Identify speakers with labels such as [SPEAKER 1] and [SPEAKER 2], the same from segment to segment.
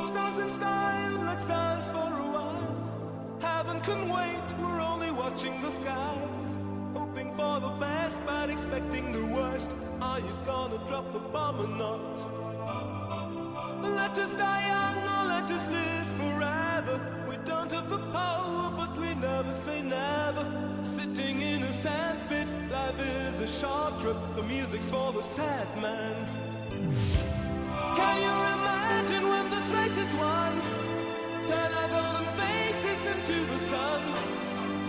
[SPEAKER 1] Let's dance in style, let's dance for a while. Heaven can wait, we're only watching the skies. Hoping for the best, but expecting the worst. Are you gonna drop the bomb or not? Let us die young or let us live forever. We don't have the power, but we never say never. Sitting in a sandpit, life is a short trip. The music's for the sad man. Can you imagine? Turn our golden faces into the sun.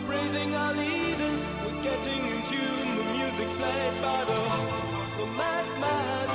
[SPEAKER 1] Praising our leaders, we're getting in tune. The music's played by the, the madman.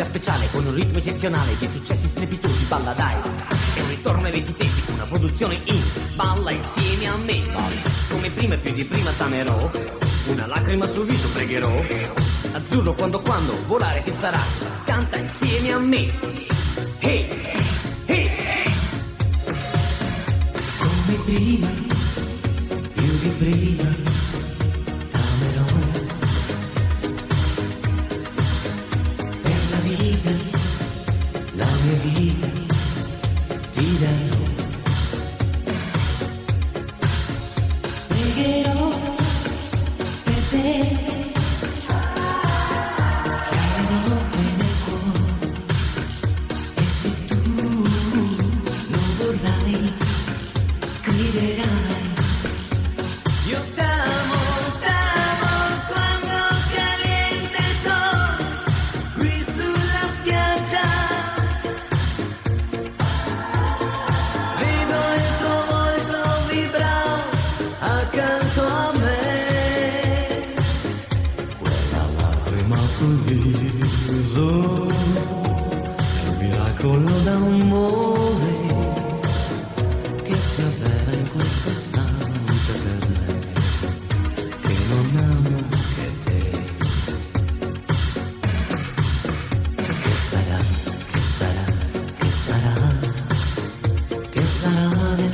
[SPEAKER 2] musica speciale con un ritmo eccezionale di successi strepitosi, balla dai. E un ritorno ai vecchi tempi, una produzione in, balla insieme a me. Come prima e più di prima tamerò, una lacrima sul viso pregherò. Azzurro quando quando, volare che sarà, canta insieme a me. Hey, hey. Come prima, più di prima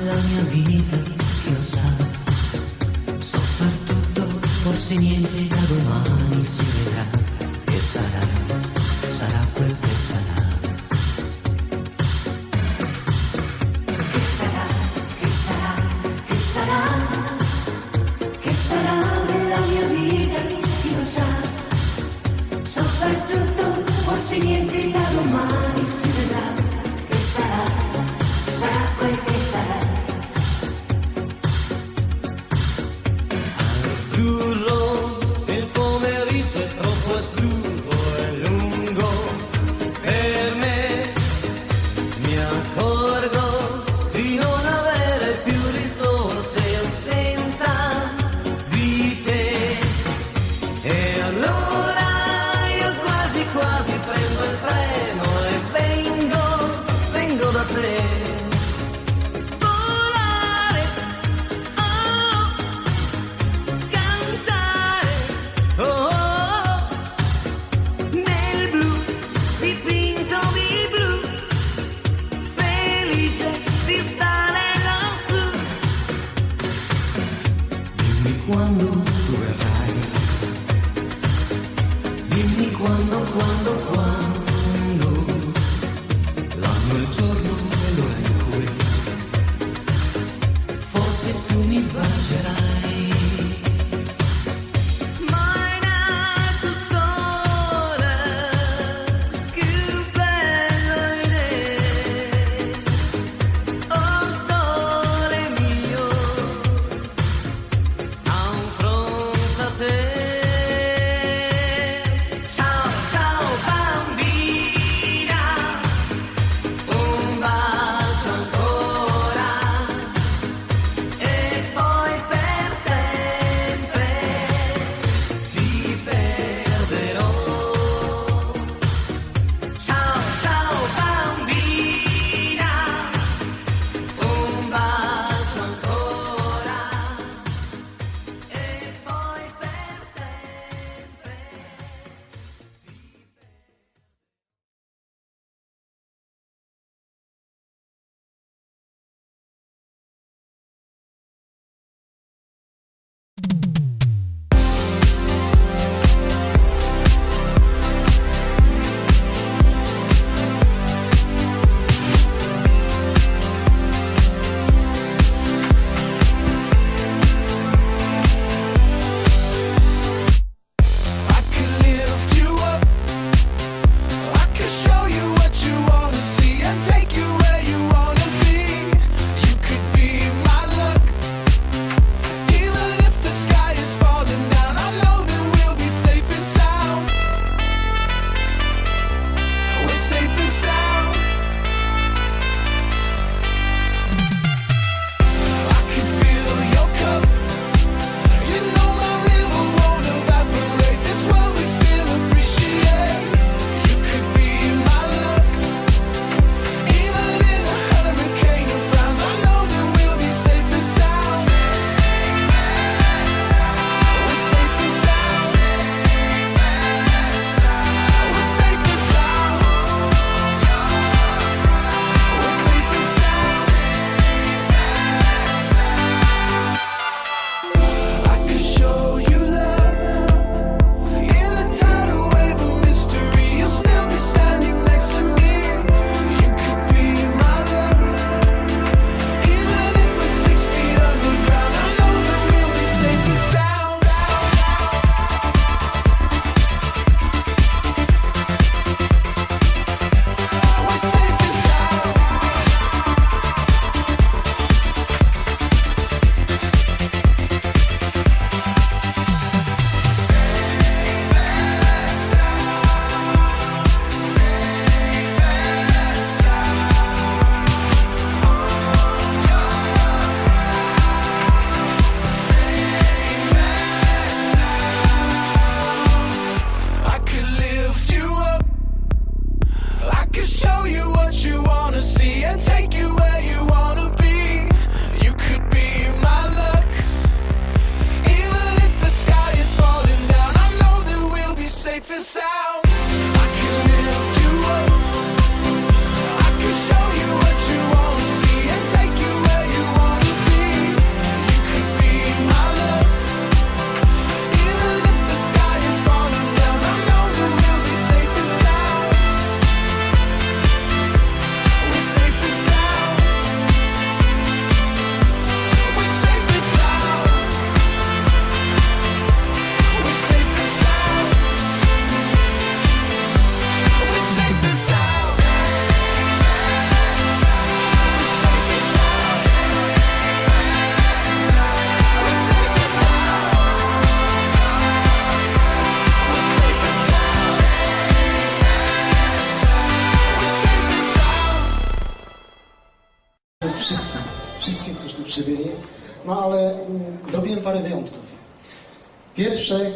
[SPEAKER 3] love you,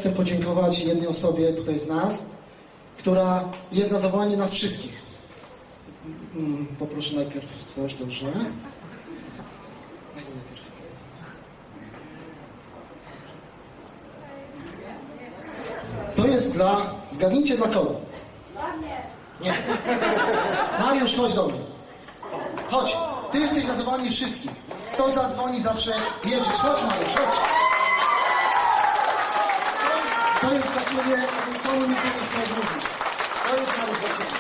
[SPEAKER 3] chcę podziękować jednej osobie tutaj z nas, która jest na zawołanie nas wszystkich. Mm, Poproszę najpierw coś, dobrze. To jest dla... Zgadnijcie dla kogo? Nie. Mariusz, chodź do mnie. Chodź. Ty jesteś zadzwoni wszystkich. Kto zadzwoni zawsze jedziesz. Chodź Mariusz, chodź. To jest dla Ciebie, nikomu nie zrobić. To jest Mariusz dla Ciebie.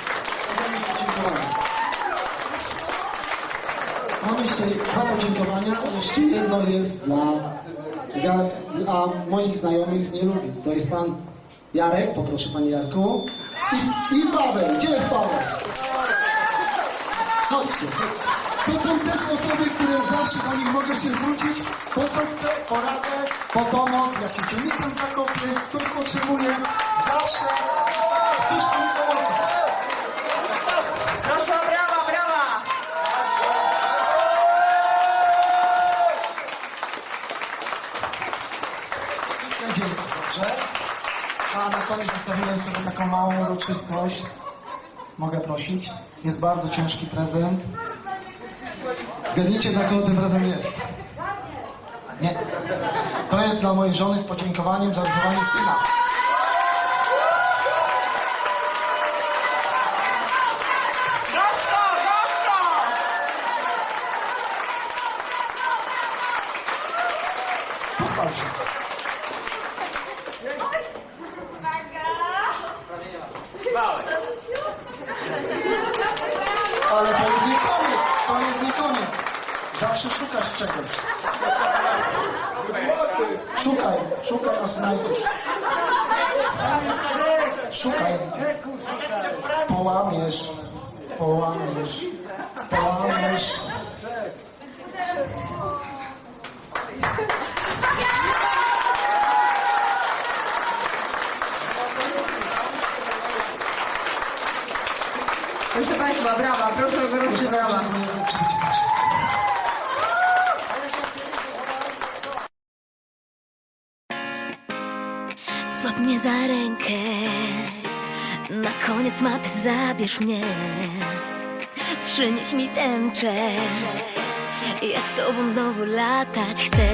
[SPEAKER 3] Ode mnie podziękowanie. Mam jeszcze dwa podziękowania. Jeszcze jedno jest dla, moich znajomych z Nielubi. To jest pan Jarek, poproszę panie Jarku. I, I Paweł. Gdzie jest Paweł? Chodźcie. To są też osoby, które zawsze do nich mogę się zwrócić. Po co chcę, poradę, po pomoc, jak się silnikiem zakopię, coś potrzebuję. Zawsze służba mi pomocy.
[SPEAKER 4] Proszę o brawa, brawa!
[SPEAKER 3] Będzie dobrze. A na koniec zostawiłem sobie taką małą uroczystość. Mogę prosić. Jest bardzo ciężki prezent. Zgadnijcie, dla kogo ten prezent jest. Nie. To jest dla mojej żony z podziękowaniem za wychowanie syna.
[SPEAKER 4] Gorzko, gorzko!
[SPEAKER 3] Pochwal się. Ale to jest nie koniec. To jest nie koniec. Zawsze szukasz czegoś. Szukaj, szukaj, aż znajdziesz. Szukaj. Połamiesz. Połamiesz. Połamiesz.
[SPEAKER 4] Proszę Państwa, brawa, proszę o gorące brawa.
[SPEAKER 3] Za
[SPEAKER 5] rękę. Na koniec mapy zabierz mnie. Przynieś mi tęczę Ja z tobą znowu latać chcę